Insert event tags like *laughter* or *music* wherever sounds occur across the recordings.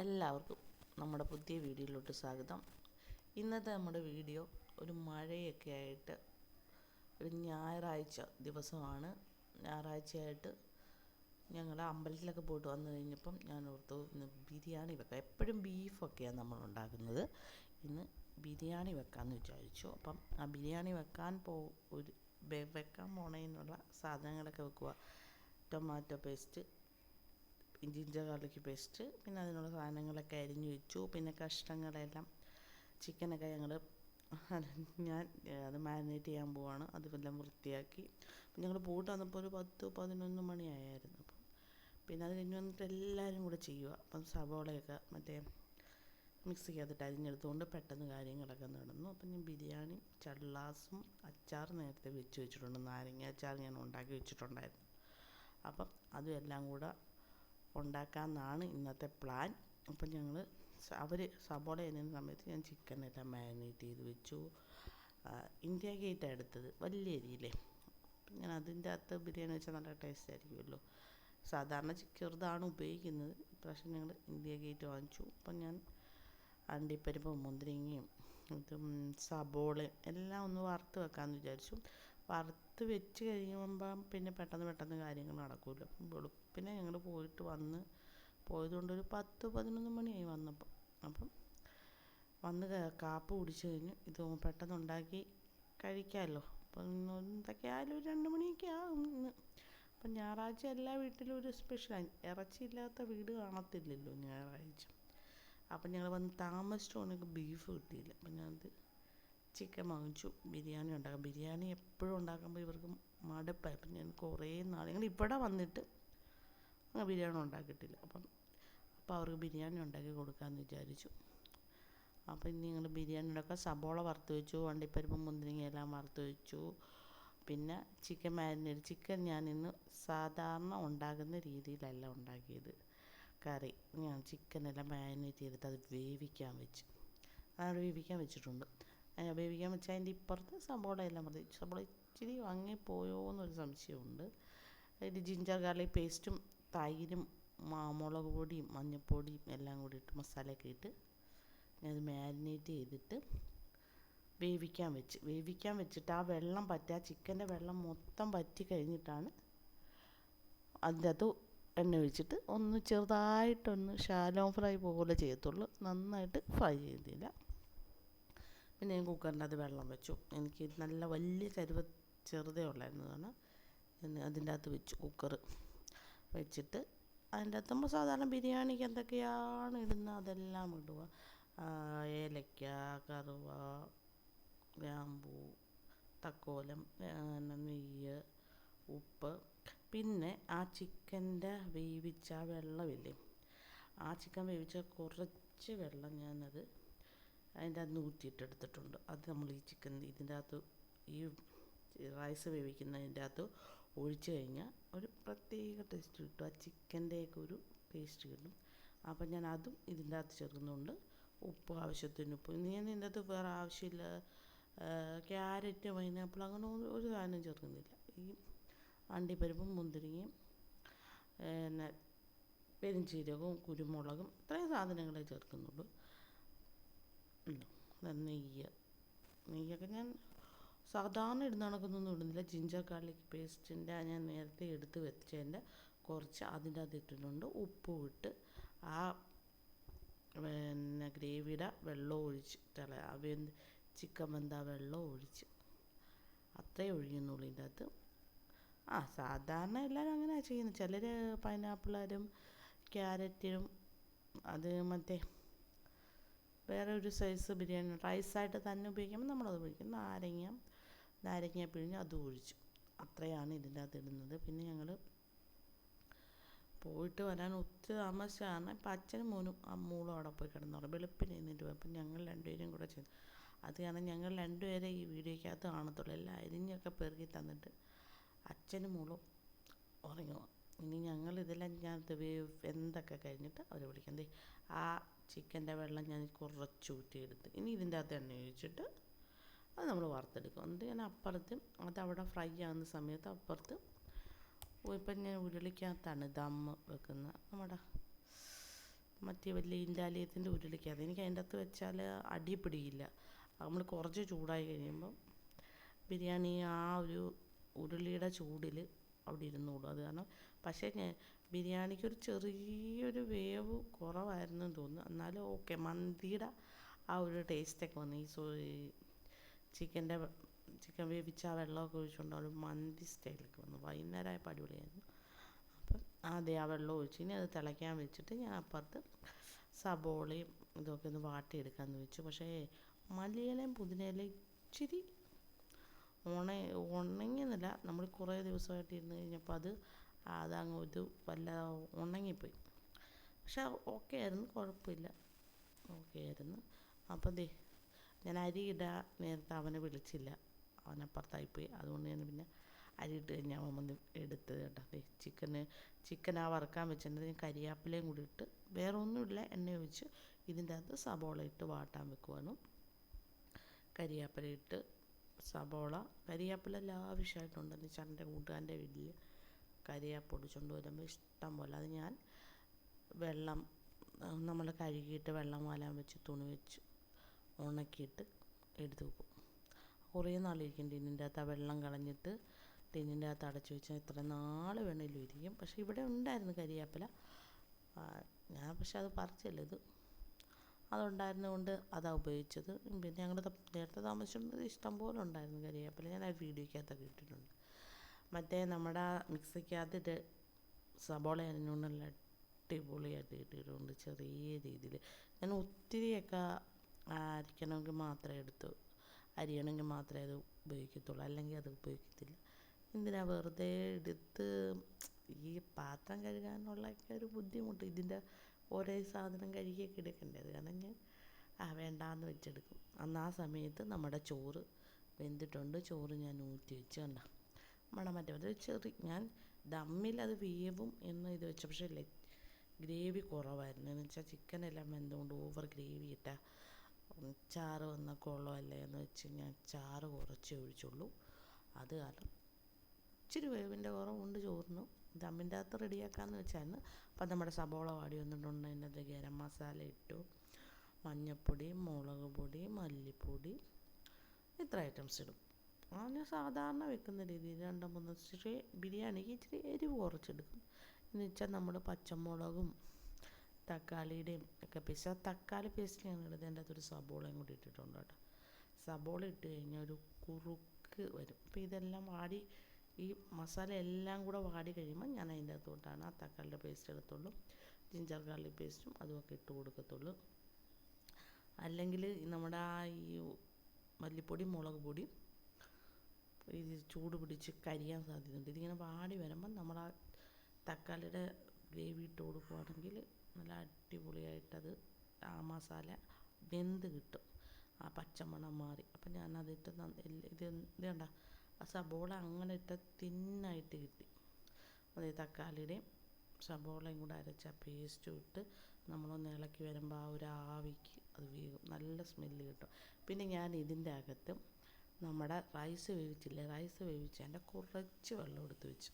എല്ലാവർക്കും നമ്മുടെ പുതിയ വീഡിയോയിലോട്ട് സ്വാഗതം. ഇന്നത്തെ നമ്മുടെ വീഡിയോ ഒരു മഴയൊക്കെ ആയിട്ട് ഒരു ഞായറാഴ്ച ദിവസമാണ്. ഞായറാഴ്ചയായിട്ട് ഞങ്ങൾ അമ്പലത്തിലൊക്കെ പോയിട്ട് വന്നു കഴിഞ്ഞപ്പം ഞാൻ ഓർത്തു ബിരിയാണി വെക്കാം. എപ്പോഴും ബീഫൊക്കെയാണ് നമ്മൾ ഉണ്ടാക്കുന്നത്. ഇന്ന് ബിരിയാണി വെക്കാമെന്ന് വിചാരിച്ചു. അപ്പം ആ ബിരിയാണി വെക്കാൻ പോ ഒരു വെക്കാൻ പോണതിനുള്ള സാധനങ്ങളൊക്കെ വെക്കുക tomato paste ginger garlic paste പിന്നെ അതിനുള്ള സാധനങ്ങളൊക്കെ അരിഞ്ഞു വെച്ചു. പിന്നെ കഷ്ണങ്ങളെല്ലാം ചിക്കനൊക്കെ ഞങ്ങൾ *laughs* ഞാൻ അത് മാരിനേറ്റ് ചെയ്യാൻ പോവാണ്. അതെല്ലാം വൃത്തിയാക്കി. അപ്പം ഞങ്ങൾ പോയിട്ട് വന്നപ്പോൾ ഒരു പത്ത് പതിനൊന്ന് മണിയായിരുന്നു അപ്പം. പിന്നെ അത് കഴിഞ്ഞ് വന്നിട്ട് എല്ലാവരും കൂടെ ചെയ്യുക. അപ്പം സവോളയൊക്കെ മറ്റേ മിക്സിക്കകത്തിട്ട് അരിഞ്ഞെടുത്തുകൊണ്ട് പെട്ടെന്ന് കാര്യങ്ങളൊക്കെ നടന്നു. അപ്പം ഞാൻ ബിരിയാണി ചള്ളാസും അച്ചാർ നേരത്തെ വെച്ച് വെച്ചിട്ടുണ്ട്. നാരങ്ങ അച്ചാർ ഞാൻ ഉണ്ടാക്കി വെച്ചിട്ടുണ്ടായിരുന്നു. അപ്പം അതും എല്ലാം കൂടെ ഉണ്ടാക്കാമെന്നാണ് ഇന്നത്തെ പ്ലാൻ അപ്പം ഞങ്ങൾ അവർ സബോള എഴുതുന്ന സമയത്ത് ഞാൻ ചിക്കൻ എല്ലാം മാരിനേറ്റ് ചെയ്ത് വെച്ചു. ഇന്ത്യ ഗേറ്റാണ് എടുത്തത്. വലിയ അരിയില്ലേ? ഞാൻ അതിന്റെ അകത്ത് ബിരിയാണി വെച്ചാൽ നല്ല ടേസ്റ്റ് ആയിരിക്കുമല്ലോ. സാധാരണ ചെറുതാണ് ഉപയോഗിക്കുന്നത്. ഇപ്രാവശ്യം ഞങ്ങൾ ഇന്ത്യ ഗേറ്റ് വാങ്ങിച്ചു. അപ്പം ഞാൻ അണ്ടിപ്പരിപ്പും മുന്തിരിങ്ങയും ഇതും സബോളയും എല്ലാം ഒന്ന് വറുത്ത് വെക്കാമെന്ന് വിചാരിച്ചു. വറുത്ത് വെച്ച് കഴിയുമ്പം പിന്നെ പെട്ടെന്ന് പെട്ടെന്ന് കാര്യങ്ങൾ നടക്കില്ല വെളുപ്പിനെ ഞങ്ങൾ പോയിട്ട് വന്ന് പോയതുകൊണ്ട് ഒരു പത്ത് പതിനൊന്ന് മണിയായി വന്നപ്പോൾ അപ്പം വന്ന് കാപ്പി കുടിച്ച് കഴിഞ്ഞ്. ഇത് പെട്ടെന്ന് ഉണ്ടാക്കി കഴിക്കാമല്ലോ അപ്പം എന്തൊക്കെയായാലും ഒരു രണ്ട് മണിയൊക്കെ ആകും ഇന്ന്. അപ്പം ഞായറാഴ്ച എല്ലാ വീട്ടിലും ഒരു സ്പെഷ്യൽ ഇറച്ചിയില്ലാത്ത വീട് കാണത്തില്ലല്ലോ ഞായറാഴ്ച. അപ്പം ഞങ്ങൾ വന്ന് താമസിച്ചുകൊണ്ട് ഞങ്ങൾക്ക് ബീഫ് കിട്ടിയില്ല. അപ്പം ഞാനത് ചിക്കൻ വാങ്ങിച്ചു. ബിരിയാണി ഉണ്ടാക്കാം. ബിരിയാണി എപ്പോഴും ഉണ്ടാക്കുമ്പോൾ ഇവർക്ക് മടുപ്പായി. അപ്പം ഞാൻ കുറേ നാൾ ഞങ്ങൾ ഇവിടെ വന്നിട്ട് അങ്ങനെ ബിരിയാണി ഉണ്ടാക്കിയിട്ടില്ല. അപ്പം അപ്പോൾ അവർക്ക് ബിരിയാണി ഉണ്ടാക്കി കൊടുക്കാമെന്ന് വിചാരിച്ചു. അപ്പം ഇനി ഞങ്ങൾ ബിരിയാണി ഉണ്ടാക്കാൻ സബോള വറുത്ത് വെച്ചു വണ്ടിപ്പരിപ്പ് മുന്തിരിങ്ങ എല്ലാം വറുത്ത് വെച്ചു. പിന്നെ ചിക്കൻ മാരിനേറ്റ് ചിക്കൻ ഞാൻ ഇന്ന് സാധാരണ ഉണ്ടാകുന്ന രീതിയിലല്ല ഉണ്ടാക്കിയത്. കറി ഞാൻ ചിക്കനെല്ലാം മാരിനേറ്റ് ചെയ്തിട്ട് അത് വേവിക്കാൻ വെച്ചു. അത് വേവിക്കാൻ വെച്ചിട്ടുണ്ട്. വേവിക്കാൻ വെച്ചാൽ അതിന്റെ ഇപ്പുറത്ത് സബോള എല്ലാം മതി. സബോള ഇച്ചിരി വാങ്ങിപ്പോയോ എന്നൊരു സംശയമുണ്ട്. അതിൽ ജിഞ്ചർ ഗാർലിക് പേസ്റ്റും തൈരും മുളക് പൊടിയും മഞ്ഞൾപ്പൊടിയും എല്ലാം കൂടി ഇട്ട് മസാലയൊക്കെ ഇട്ട് അത് മാരിനേറ്റ് ചെയ്തിട്ട് വേവിക്കാൻ വെച്ച്. വേവിക്കാൻ വെച്ചിട്ട് ആ വെള്ളം പറ്റി ആ ചിക്കന്റെ വെള്ളം മൊത്തം പറ്റി കഴിഞ്ഞിട്ടാണ് അതിന്റെ അകത്ത് എണ്ണ ഒഴിച്ചിട്ട് ഒന്ന് ചെറുതായിട്ടൊന്ന് ഷാലോ ഫ്രൈ പോലെ ചെയ്യത്തുള്ളൂ. നന്നായിട്ട് ഫ്രൈ ചെയ്തില്ല പിന്നെ ഞാൻ അത് വെള്ളം വെച്ചു. എനിക്ക് നല്ല വലിയ ചരുവ ചെറുതേ ഉള്ളായിരുന്നു കാരണം ഞാൻ അതിന്റെ അകത്ത് വെച്ചു കുക്കർ വെച്ചിട്ട് അതിന്റെ അകത്ത് സാധാരണ ബിരിയാണിക്ക് എന്തൊക്കെയാണ് ഇടുന്നത് അതെല്ലാം ഇടുക. ഏലക്ക കറുവ ഗ്രാമ്പൂ തക്കോലം നെയ്യ് ഉപ്പ്. പിന്നെ ആ ചിക്കന്റെ വേവിച്ച ആ വെള്ളമില്ലേ? ആ ചിക്കൻ വേവിച്ച കുറച്ച് വെള്ളം ഞാനത് അതിന്റെ അകത്ത് ഊറ്റിയിട്ടെടുത്തിട്ടുണ്ട് അത് നമ്മൾ ഈ ചിക്കൻ ഇതിന്റെ അകത്ത് ഈ റൈസ് വേവിക്കുന്നതിന്റെ അകത്ത് ഒഴിച്ച് കഴിഞ്ഞാൽ ഒരു പ്രത്യേക ടേസ്റ്റ് കിട്ടും. ആ ചിക്കന്റെയൊക്കെ ഒരു ടേസ്റ്റ് കിട്ടും. അപ്പം ഞാൻ അതും ഇതിന്റെ അകത്ത് ചേർക്കുന്നുണ്ട്. ഉപ്പ് ആവശ്യത്തിന് ഉപ്പ്. ഞാൻ ഇതിന്റെ അകത്ത് വേറെ ആവശ്യമില്ല. ക്യാരറ്റ് പൈനാപ്പിൾ അങ്ങനെ ഒരു- സാധനം ചേർക്കുന്നില്ല. ഈ അണ്ടിപ്പരിപ്പും മുന്തിരിങ്ങയും പിന്നെ പെരിഞ്ചീരകവും കുരുമുളകും ഇത്രയും സാധനങ്ങളെ ചേർക്കുന്നുള്ളൂ. നെയ്യ്. നെയ്യൊക്കെ ഞാൻ സാധാരണ ഇടുന്ന കണക്കൊന്നും ഇടുന്നില്ല. ജിഞ്ചർ ഗാർലിക് പേസ്റ്റിന്റെ ഞാൻ നേരത്തെ എടുത്ത് വെച്ചതിന്റെ കുറച്ച് അതിന്റെ അകത്ത് ഇട്ടിട്ടുണ്ട്. ഉപ്പും ഇട്ട് ആ പിന്നെ ഗ്രേവിയുടെ വെള്ളം ഒഴിച്ച് തല അവ ചിക്കൻ വെന്ത വെള്ളം ഒഴിച്ച്. അത്രയും ഒഴിയുന്നുള്ളൂ ഇതിന്റെ ആ സാധാരണ എല്ലാവരും അങ്ങനെയാണ് ചെയ്യുന്നത്. ചിലർ പൈനാപ്പിളും ക്യാരറ്റും അത് മറ്റേ വേറെ ഒരു സൈസ് ബിരിയാണി റൈസായിട്ട് തന്നെ ഉപയോഗിക്കുമ്പോൾ നമ്മളത് ഉപയോഗിക്കും. നാരങ്ങ നാരങ്ങ പിഴിഞ്ഞ് അത് ഒഴിച്ചു. അത്രയാണ് ഇതിന്റെ അകത്ത് ഇടുന്നത്. പിന്നെ ഞങ്ങൾ പോയിട്ട് വരാൻ ഒത്തിരി താമസിച്ചാണ് ഇപ്പം അച്ഛനും മോനും ആ മൂളും അവിടെ പോയി കിടന്നുറങ്ങും വെളുപ്പിന് എഴുന്നേറ്റ് പോയി. അപ്പം ഞങ്ങൾ രണ്ടുപേരും കൂടെ ചെയ്തു അത് കാരണം ഞങ്ങൾ രണ്ടുപേരെ ഈ വീഡിയോയ്ക്കകത്ത് കാണത്തുള്ളൂ. എല്ലാം അരിഞ്ഞൊക്കെ പെറുക്കി തന്നിട്ട് അച്ഛനും മോളും ഉറങ്ങുക ഇനി ഞങ്ങൾ ഇതെല്ലാം ഞാൻ എന്തൊക്കെ കഴിഞ്ഞിട്ട് അവരെ വിളിക്കാം. ആ ചിക്കന്റെ വെള്ളം ഞാൻ കുറച്ച് ഊറ്റിയെടുത്ത് ഇനി ഇതിന്റെ അകത്ത് എണ്ണ ഒഴിച്ചിട്ട് അത് നമ്മൾ വറുത്തെടുക്കും. എന്നിട്ട് ഞാൻ അപ്പുറത്ത് അത് അവിടെ ഫ്രൈ ആകുന്ന സമയത്ത് അപ്പുറത്ത് ഇപ്പം ഞാൻ ഉരുളിക്കകത്താണ് ദമ്മ് വെക്കുന്ന നമ്മുടെ മറ്റേ വലിയ ഇൻഡാലിയത്തിന്റെ ഉരുളിക്കകത്ത്. എനിക്ക് അതിന്റെ അകത്ത് വെച്ചാൽ അടി പിടിയില്ല. നമ്മൾ കുറച്ച് ചൂടായി കഴിയുമ്പം ബിരിയാണി ആ ഒരു ഉരുളിയുടെ ചൂടിൽ അവിടെ ഇരുന്നോളും. അത് കാരണം പക്ഷേ ഞാൻ ബിരിയാണിക്ക് ഒരു ചെറിയൊരു വേവ് കുറവായിരുന്നു തോന്നുന്നു. എന്നാലും ഓക്കെ മന്തിയുടെ ആ ഒരു ടേസ്റ്റൊക്കെ വന്നു. ഈ സോ ചിക്കന്റെ ചിക്കൻ വേവിച്ച ആ വെള്ളമൊക്കെ ഒഴിച്ചുകൊണ്ട് ഒരു മന്തി സ്റ്റൈലൊക്കെ വന്നു. വൈകുന്നേരമായപ്പോൾ അടിപൊളിയായിരുന്നു. അപ്പം ആദ്യം ആ വെള്ളം ഒഴിച്ച് ഇനി അത് തിളയ്ക്കാൻ വെച്ചിട്ട് ഞാൻ അപ്പുറത്ത് സബോളയും ഇതൊക്കെ ഒന്ന് വാട്ടിയെടുക്കാമെന്ന് വെച്ചു. പക്ഷേ മല്ലിയിലയും പുതിനയിലയും ഇച്ചിരി ഉണ ഉണങ്ങിയെന്നല്ല നമ്മൾ കുറേ ദിവസമായിട്ട് ഇരുന്ന് കഴിഞ്ഞപ്പോൾ അത് അതങ്ങ് ഒരു വല്ല ഉണങ്ങിപ്പോയി. പക്ഷെ ഓക്കെ ആയിരുന്നു കുഴപ്പമില്ല. ഓക്കെ ആയിരുന്നു അപ്പം ദേ ഞാൻ അരി ഇടാൻ നേരത്തെ അവനെ വിളിച്ചില്ല. അവൻ അപ്പുറത്തായിപ്പോയി. അതുകൊണ്ട് ഞാൻ പിന്നെ അരി ഇട്ട് കഴിഞ്ഞാൽ അവൻ വന്ന് എടുത്തത് കേട്ടോ. ദേ ചിക്കന് ചിക്കൻ ആ വറുക്കാൻ വെച്ചിട്ടുണ്ടെങ്കിൽ ഞാൻ കരിയാപ്പിലയും കൂടി ഇട്ട് വേറെ ഒന്നുമില്ല എണ്ണ ഒഴിച്ച് ഇതിന്റെ അകത്ത് സബോള ഇട്ട് വാട്ടാൻ വെക്കുവാണ്. കരിയാപ്പില ഇട്ട് സബോള. കരിയാപ്പില ലാവിഷായിട്ടുണ്ടെന്ന് എന്റെ കൂട്ടുകാരന്റെ വീട്ടിൽ കരിയാപ്പ് പൊടിച്ചുകൊണ്ട് വരുമ്പോൾ ഇഷ്ടം പോലെ. അത് ഞാൻ വെള്ളം നമ്മൾ കഴുകിയിട്ട് വെള്ളം വാലാൻ വെച്ച് തുണി വെച്ച് ഉണക്കിയിട്ട് എടുത്ത് വെക്കും. കുറേ നാളിരിക്കും ടിന്നിന്റെ അകത്ത് ആ വെള്ളം കളഞ്ഞിട്ട് ടിന്നിന്റെ അകത്ത് അടച്ചു വെച്ചാൽ എത്ര നാൾ വേണേലും ഇരിക്കും. പക്ഷേ ഇവിടെ ഉണ്ടായിരുന്നു കരിയാപ്പില. ഞാൻ പക്ഷെ അത് പറിച്ചില്ല ഇത്. അതുണ്ടായിരുന്നതുകൊണ്ട് അതാണ് ഉപയോഗിച്ചത്. പിന്നെ ഞങ്ങൾ നേരത്തെ ഇഷ്ടം പോലെ ഉണ്ടായിരുന്നു കരിയാപ്പില. ഞാൻ ആ വീഡിയോയ്ക്കകത്തൊക്കെ ഇട്ടിട്ടുണ്ട്. മറ്റേ നമ്മുടെ മിക്സിക്കകത്ത് ഇട്ട് സബോള അരിഞ്ഞുകൊണ്ട് നല്ല അടിപൊളിയായിട്ട് ഇട്ടിട്ടുണ്ട് ചെറിയ രീതിയിൽ. ഞാൻ ഒത്തിരിയൊക്കെ അരിക്കണമെങ്കിൽ മാത്രമേ എടുത്തു അരിയണമെങ്കിൽ മാത്രമേ അത് ഉപയോഗിക്കത്തുള്ളൂ അല്ലെങ്കിൽ അത് ഉപയോഗിക്കത്തില്ല. എന്തിനാ വെറുതെ എടുത്ത് ഈ പാത്രം കഴുകാനുള്ളൊക്കെ ഒരു ബുദ്ധിമുട്ട് ഇതിന്റെ ഓരോ സാധനം കഴുകിയൊക്കെ എടുക്കണ്ടേ? കാരണം ഞാൻ ആ വേണ്ടാന്ന് വെച്ചെടുക്കും. അന്ന് ആ സമയത്ത് നമ്മുടെ ചോറ് വെന്തിട്ടുണ്ട് ചോറ് ഞാൻ ഊറ്റി വെച്ച് കണ്ട? നമ്മുടെ മറ്റേ. അത് ചെറി ഞാൻ ദമ്മിൽ അത് വേവും എന്ന് ഇത് വെച്ച. പക്ഷേ ലെ ഗ്രേവി കുറവായിരുന്നു. എന്ന് വെച്ചാൽ ചിക്കനെല്ലാം വെന്തുകൊണ്ട് ഓവർ ഗ്രേവി ഇട്ട ചാറ് വന്ന കൊള്ളമല്ലേ എന്ന് വെച്ച് ഞാൻ ചാറ് കുറച്ച് ഒഴിച്ചുള്ളൂ. അത് കാരണം ഇച്ചിരി വേവിന്റെ കുറവുണ്ട് ചോറിന് ദമ്മിന്റെ അകത്ത് റെഡിയാക്കാമെന്ന് വെച്ചായിരുന്നു. അപ്പം നമ്മുടെ സബോള വാടി വന്നിട്ടുണ്ട്. അതിന്റെ ഗരം മസാല ഇട്ടു. മഞ്ഞൾപ്പൊടി മുളക് പൊടി മല്ലിപ്പൊടി ഇത്ര ഐറ്റംസ് ഇടും. ഞാൻ സാധാരണ വെക്കുന്ന രീതിയിൽ രണ്ട് മൂന്ന് ഇച്ചിരി ബിരിയാണിക്ക് ഇച്ചിരി എരിവ് കുറച്ചെടുക്കും. എന്ന് നമ്മൾ പച്ചമുളകും തക്കാളിയുടെയും ഒക്കെ പേസ്റ്റ് ആ തക്കാളി പേസ്റ്റ് ഞാൻ ഇടുന്നത് എന്റെ അകത്തൊരു സബോളയും കൂടി ഇട്ടിട്ടുണ്ട് കേട്ടോ. സബോള ഇട്ട് കഴിഞ്ഞാൽ ഒരു കുറുക്ക് വരും. അപ്പോൾ ഇതെല്ലാം വാടി ഈ മസാല എല്ലാം കൂടെ വാടി കഴിയുമ്പോൾ ഞാൻ അതിന്റെ അകത്തോട്ടാണ് ആ തക്കാളിയുടെ പേസ്റ്റ് എടുത്തുള്ളൂ. ജിഞ്ചർ ഗാർലിക് പേസ്റ്റും അതുമൊക്കെ ഇട്ട് കൊടുക്കത്തുള്ളൂ. അല്ലെങ്കിൽ നമ്മുടെ ആ ഈ മല്ലിപ്പൊടി മുളക് പൊടി ഇത് ചൂട് പിടിച്ച് കരിയാൻ സാധ്യതയുണ്ട്. ഇതിങ്ങനെ വാടി വരുമ്പം നമ്മൾ ആ തക്കാളിയുടെ ഗ്രേവി ഇട്ട് കൊടുക്കുവാണെങ്കിൽ നല്ല അടിപൊളിയായിട്ടത് ആ മസാല വെന്ത് കിട്ടും. ആ പച്ചമണം മാറി. അപ്പം ഞാനതിട്ട് ഇത് ഇത് കണ്ട? ആ സബോള അങ്ങനെ ഇട്ട തിന്നായിട്ട് കിട്ടി. അതെ തക്കാളിയുടെയും സബോളയും കൂടെ അരച്ച പേസ്റ്റും ഇട്ട് നമ്മളൊന്ന് ഇളക്കി വരുമ്പോൾ ആ ഒരു ആവിക്ക് അത് വേകും നല്ല സ്മെല്ല് കിട്ടും. പിന്നെ ഞാൻ ഇതിന്റെ അകത്ത് നമ്മുടെ റൈസ് വേവിച്ചില്ലേ? റൈസ് വേവിച്ചതിന്റെ കുറച്ച് വെള്ളം എടുത്ത് വെച്ചു.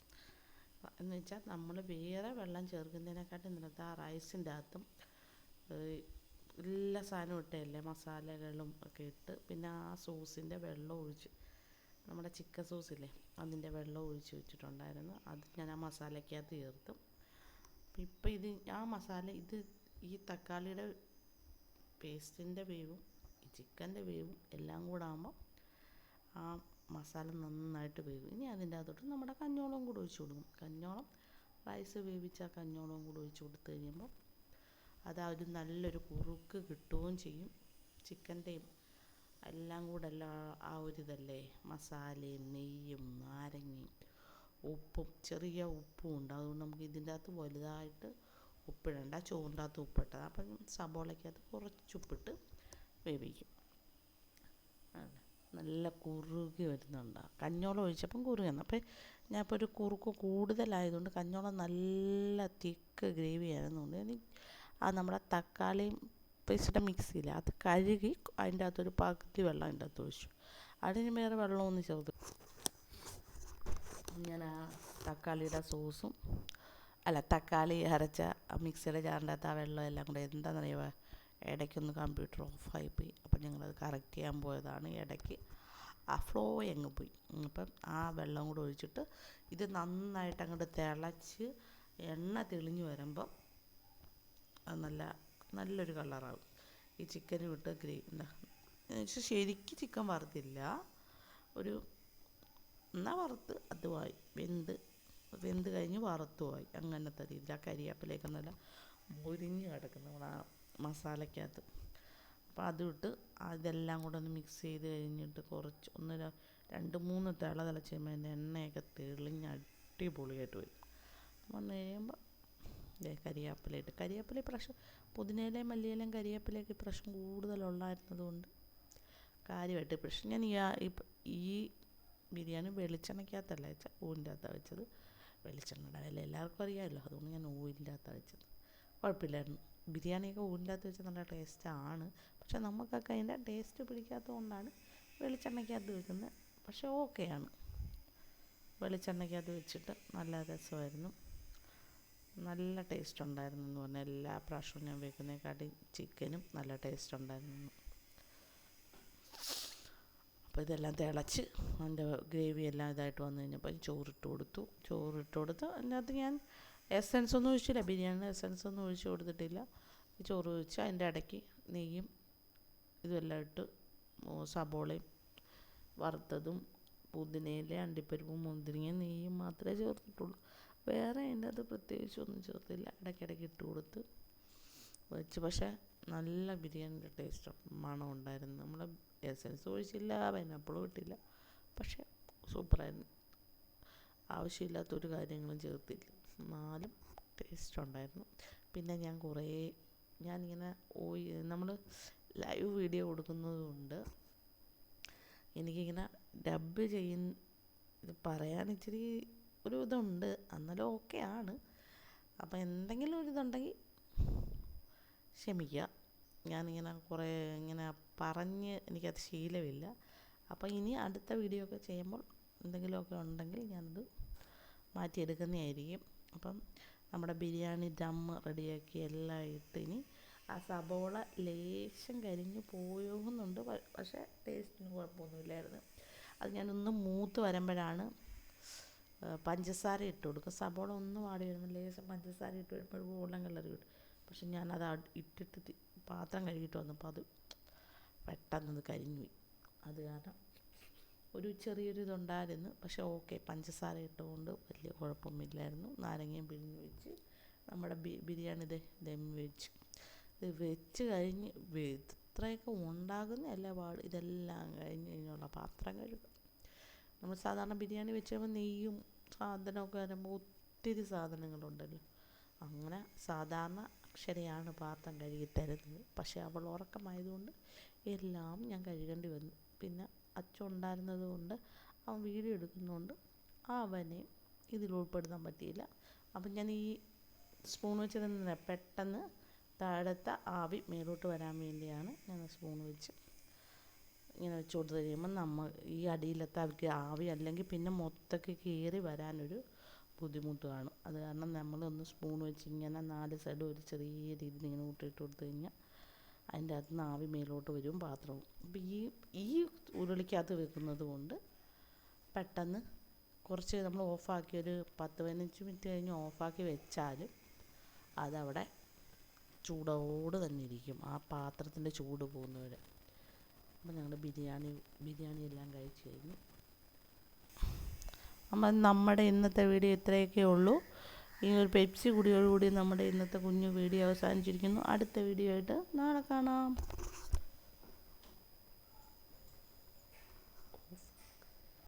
എന്ന് വെച്ചാൽ നമ്മൾ വേറെ വെള്ളം ചേർക്കുന്നതിനെക്കാട്ടും നിലത്ത് ആ റൈസിന്റെ അകത്തും എല്ലാ സാധനവും ഇട്ടല്ലേ മസാലകളും ഒക്കെ ഇട്ട് പിന്നെ ആ സോസിന്റെ വെള്ളം ഒഴിച്ച് നമ്മുടെ ചിക്കൻ സോസില്ലേ അതിന്റെ വെള്ളം ഒഴിച്ച് വെച്ചിട്ടുണ്ടായിരുന്നു. അത് ഞാൻ ആ മസാലയ്ക്കകത്ത് ചേർത്തും. ഇപ്പം ഇത് ആ മസാല ഇത് ഈ തക്കാളിയുടെ പേസ്റ്റിന്റെ വേവും ചിക്കന്റെ വേവും എല്ലാം കൂടെ ആകുമ്പോൾ ആ മസാല നന്നായിട്ട് വേവും. ഇനി അതിന്റെ അകത്തോട്ട് നമ്മുടെ കഞ്ഞോളം കൂടെ ഒഴിച്ച് കൊടുക്കും. കഞ്ഞോളം റൈസ് വേവിച്ച ആ കഞ്ഞോളം കൂടെ ഒഴിച്ച് കൊടുത്തു കഴിയുമ്പോൾ അത് ആ നല്ലൊരു കുറുക്ക് കിട്ടുകയും ചെയ്യും. ചിക്കന്റെയും എല്ലാം കൂടെ എല്ലാ ആ ഒരു ഇതല്ലേ? മസാലയും നെയ്യും നാരങ്ങയും ഉപ്പും ചെറിയ ഉപ്പും ഉണ്ട്. അതുകൊണ്ട് നമുക്ക് ഇതിന്റെ അകത്ത് വലുതായിട്ട് ഉപ്പിടണ്ട. ചോറിന്റെ അകത്ത് ഉപ്പിട്ടത്. അപ്പം സബോളയ്ക്കകത്ത് കുറച്ച് ഉപ്പിട്ട് വേവിക്കും. നല്ല കുറുകി വരുന്നുണ്ട്. കഞ്ഞോളം ഒഴിച്ചപ്പം കുറുകി വന്നു. അപ്പം ഞാൻ ഇപ്പോൾ ഒരു കുറുക്ക് കൂടുതലായതുകൊണ്ട് കഞ്ഞോളം നല്ല തിക്ക് ഗ്രേവി ആയതുകൊണ്ട് എനിക്ക് ആ നമ്മുടെ തക്കാളിയും പേസ്റ്റിന്റെ മിക്സിയിൽ അത് കഴുകി അതിന്റെ അകത്തൊരു പകുതി വെള്ളം അതിന്റെ അകത്ത് ഒഴിച്ചു. അതിന് വേറെ വെള്ളമൊന്നും ചേർത്ത് ഞാൻ ആ തക്കാളിയുടെ സോസും അല്ല തക്കാളി അരച്ച മിക്സിയുടെ ജാറിന്റെ അകത്ത് ആ വെള്ളം എല്ലാം കൂടെ എന്താണെന്നറിയുക ഇടയ്ക്കൊന്ന് കമ്പ്യൂട്ടർ ഓഫായി പോയി. അപ്പം ഞങ്ങളത് കറക്റ്റ് ചെയ്യാൻ പോയതാണ്. ഇടയ്ക്ക് ആ ഫ്ലോ അങ്ങ് പോയി. അപ്പം ആ വെള്ളം കൂടെ ഒഴിച്ചിട്ട് ഇത് നന്നായിട്ട് അങ്ങോട്ട് തിളച്ച് എണ്ണ തെളിഞ്ഞ് വരുമ്പം അത് നല്ല നല്ലൊരു കളറാകും ഈ ചിക്കനും വിട്ട് ഗ്രേ എന്താ ശരിക്കും ചിക്കൻ വറുത്തില്ല. ഒരു എന്നാൽ വറുത്ത് അതുമായി വെന്ത് വെന്ത് കഴിഞ്ഞ് വറുത്തുമായി അങ്ങനത്തെ രീതിയിൽ ആ കരിയാപ്പിലേക്ക് നല്ല മുരിഞ്ഞ് കിടക്കുന്ന മസാലയ്ക്കകത്ത് അപ്പോൾ ഇട്ട് അതെല്ലാം കൂടെ ഒന്ന് മിക്സ് ചെയ്ത് കഴിഞ്ഞിട്ട് കുറച്ച് ഒന്ന് രണ്ട് മൂന്ന് തിള തിളച്ച് കഴിയുമ്പോൾ അതിന്റെ എണ്ണയൊക്കെ തെളിഞ്ഞ് അടിപൊളിയായിട്ട് വരും. വന്നു കഴിയുമ്പോൾ കരിയാപ്പില ഇട്ട് കരിയാപ്പില പ്രശ്നം പുതിനയിലയും മല്ലിയിലയും കരിയാപ്പിലയൊക്കെ പ്രശ്നം കൂടുതലുള്ളായിരുന്നതുകൊണ്ട് കാര്യമായിട്ട് പ്രശ്നം ഞാൻ ഈ ഈ ബിരിയാണി വെളിച്ചെണ്ണയ്ക്കകത്തല്ല വെച്ചാൽ ഊവിന്റെ അകത്താണ് വെച്ചത്. വെളിച്ചെണ്ണ വില എല്ലാവർക്കും അറിയാമല്ലോ അതുകൊണ്ട് ഞാൻ ഊവിന്റെ അകത്താണ് വെച്ചത്. കുഴപ്പമില്ലായിരുന്നു. ബിരിയാണിയൊക്കെ ഊരിന്റെ അകത്ത് വെച്ചാൽ നല്ല ടേസ്റ്റാണ്. പക്ഷെ നമുക്കൊക്കെ അതിന്റെ ടേസ്റ്റ് പിടിക്കാത്തത് കൊണ്ടാണ് വെളിച്ചെണ്ണയ്ക്കകത്ത് വെക്കുന്നത്. പക്ഷെ ഓക്കെയാണ്. വെളിച്ചെണ്ണയ്ക്കകത്ത് വെച്ചിട്ട് നല്ല രസമായിരുന്നു. നല്ല ടേസ്റ്റ് ഉണ്ടായിരുന്നു എന്ന് പറഞ്ഞാൽ എല്ലാ പ്രാവശ്യവും ഞാൻ വെക്കുന്നതിനെക്കാട്ടി ചിക്കനും നല്ല ടേസ്റ്റ് ഉണ്ടായിരുന്നു അപ്പോൾ ഇതെല്ലാം തിളച്ച് അതിന്റെ ഗ്രേവി എല്ലാം ഇതായിട്ട് വന്നു കഴിഞ്ഞപ്പോൾ ചോറിട്ട് കൊടുത്തു. ചോറിട്ട് കൊടുത്ത് അതിനകത്ത് ഞാൻ എസൻസ് ഒന്നും ഒഴിച്ചില്ല. ബിരിയാണി എസൻസ് ഒന്നും ഒഴിച്ച് കൊടുത്തിട്ടില്ല. ചോറ് ഒഴിച്ച് അതിന്റെ ഇടയ്ക്ക് നെയ്യും ഇതുമെല്ലാം ഇട്ട് സബോളയും വറുത്തതും പുതിനയില അണ്ടിപ്പരിപ്പും മുന്തിരിങ്ങയും നെയ്യും മാത്രമേ ചേർത്തിട്ടുള്ളൂ. വേറെ അതിന്റെ അത് പ്രത്യേകിച്ചൊന്നും ചേർത്തില്ല. ഇടയ്ക്കിടയ്ക്ക് ഇട്ട് കൊടുത്ത് വെച്ച്. പക്ഷേ നല്ല ബിരിയാണിയുടെ ടേസ്റ്റ് മണം ഉണ്ടായിരുന്നു. നമ്മൾ എസൻസ് ഒഴിച്ചില്ല പൈനാപ്പിളും ഇട്ടില്ല. പക്ഷേ സൂപ്പറായിരുന്നു. ആവശ്യമില്ലാത്തൊരു കാര്യങ്ങളും ചേർത്തില്ല. എന്നാലും ടേസ്റ്റ് ഉണ്ടായിരുന്നു. പിന്നെ ഞാൻ കുറേ ഞാനിങ്ങനെ ഓയി നമ്മൾ ലൈവ് വീഡിയോ കൊടുക്കുന്നത് കൊണ്ട് എനിക്കിങ്ങനെ ഡബ് ചെയ്യുന്ന ഇത് പറയാൻ ഇച്ചിരി ഒരു ഇതുണ്ട്. എന്നാലും ഓക്കെ ആണ്. അപ്പം എന്തെങ്കിലും ഒരു ഇതുണ്ടെങ്കിൽ ക്ഷമിക്കുക ഞാനിങ്ങനെ കുറേ ഇങ്ങനെ പറഞ്ഞ് എനിക്കത് ശീലമില്ല. അപ്പോൾ ഇനി അടുത്ത വീഡിയോ ഒക്കെ ചെയ്യുമ്പോൾ എന്തെങ്കിലുമൊക്കെ ഉണ്ടെങ്കിൽ ഞാനത് മാറ്റിയെടുക്കുന്നതായിരിക്കും. അപ്പം നമ്മുടെ ബിരിയാണി ദം റെഡിയാക്കി എല്ലാം ഇട്ട് ഇനി ആ സബോള ലേശം കരിഞ്ഞു പോയോന്നുണ്ട്. പക്ഷേ ടേസ്റ്റിന് കുഴപ്പമൊന്നുമില്ലായിരുന്നു. അത് ഞാനൊന്ന് മൂത്ത് വരുമ്പോഴാണ് പഞ്ചസാര ഇട്ട് കൊടുക്കും സബോള ഒന്നും വാടി വരുമ്പോൾ ലേശം പഞ്ചസാര ഇട്ട് വരുമ്പോൾ ഗോൾഡൻ കളർ കിട്ടും. പക്ഷെ ഞാൻ അത് ഇട്ടിട്ട് പാത്രം കഴുകിയിട്ട് വന്നപ്പോൾ അത് പെട്ടെന്ന് കരിഞ്ഞു പോയി അത് കാരണം ഒരു ചെറിയൊരു ഇതുണ്ടായിരുന്നു പക്ഷെ ഓക്കെ പഞ്ചസാര ഇട്ടുകൊണ്ട് വലിയ കുഴപ്പമില്ലായിരുന്നു നാരങ്ങയും പിഴിഞ്ഞ് വെച്ച് നമ്മുടെ ബിരിയാണി ദേ ദം വെച്ച്. ഇത് വെച്ച് കഴിഞ്ഞ് ഇത്രയൊക്കെ ഉണ്ടാകുന്ന എല്ലാ പാട് ഇതെല്ലാം കഴിഞ്ഞ് കഴിഞ്ഞുള്ള പാത്രം കഴുകുക. നമ്മൾ സാധാരണ ബിരിയാണി വെച്ച് കഴിയുമ്പോൾ നെയ്യും സാധനമൊക്കെ വരുമ്പോൾ ഒത്തിരി സാധനങ്ങളുണ്ടല്ലോ. അങ്ങനെ സാധാരണ അക്ഷരയാണ് പാത്രം കഴുകി തരുന്നത്. പക്ഷേ അവൾ ഉറക്കമായതുകൊണ്ട് എല്ലാം ഞാൻ കഴുകേണ്ടി വന്നു. പിന്നെ അച്ഛൻ ഉണ്ടായിരുന്നത് കൊണ്ട് അവൻ വീഡിയോ എടുക്കുന്നതുകൊണ്ട് അവനെ ഇതിൽ ഉൾപ്പെടുത്താൻ പറ്റിയില്ല. അപ്പം ഞാൻ ഈ സ്പൂൺ വെച്ച് തന്നെ പെട്ടെന്ന് താഴത്തെ ആവി മേലോട്ട് വരാൻ വേണ്ടിയാണ് ഞാൻ സ്പൂൺ വെച്ച് ഇങ്ങനെ വെച്ച് കൊടുത്ത് കഴിയുമ്പോൾ നമ്മൾ ഈ അടിയിലത്തെ അവർക്ക് ആവി അല്ലെങ്കിൽ പിന്നെ മൊത്തക്ക് കയറി വരാനൊരു ബുദ്ധിമുട്ട് കാണും. അത് കാരണം നമ്മളൊന്ന് സ്പൂൺ വെച്ച് ഇങ്ങനെ നാല് സൈഡും ഒരു ചെറിയ രീതിയിൽ ഇങ്ങനെ കൂട്ടിയിട്ട് കൊടുത്തു കഴിഞ്ഞാൽ അതിന്റെ അകത്ത് നിന്ന് ആവി മേലോട്ട് വരും പാത്രവും. അപ്പം ഈ ഈ ഉരുളിക്കകത്ത് വെക്കുന്നത് കൊണ്ട് പെട്ടെന്ന് കുറച്ച് നമ്മൾ ഓഫാക്കി ഒരു പത്ത് പതിനഞ്ച് മിനിറ്റ് കഴിഞ്ഞ് ഓഫാക്കി വെച്ചാലും അതവിടെ ചൂടോട് തന്നെ ഇരിക്കും. ആ പാത്രത്തിന്റെ ചൂട് പോകുന്നവരെ. അപ്പം ഞങ്ങൾ ബിരിയാണി ബിരിയാണി എല്ലാം കഴിച്ച് കഴിഞ്ഞു. അപ്പം നമ്മുടെ ഇന്നത്തെ വീഡിയോ ഇത്രയൊക്കെ ഉള്ളൂ. ഈ ഒരു പെപ്സി കുടിയോടുകൂടി നമ്മുടെ ഇന്നത്തെ കുഞ്ഞു വീഡിയോ അവസാനിച്ചിരിക്കുന്നു. അടുത്ത വീഡിയോ ആയിട്ട് നാളെ കാണാം.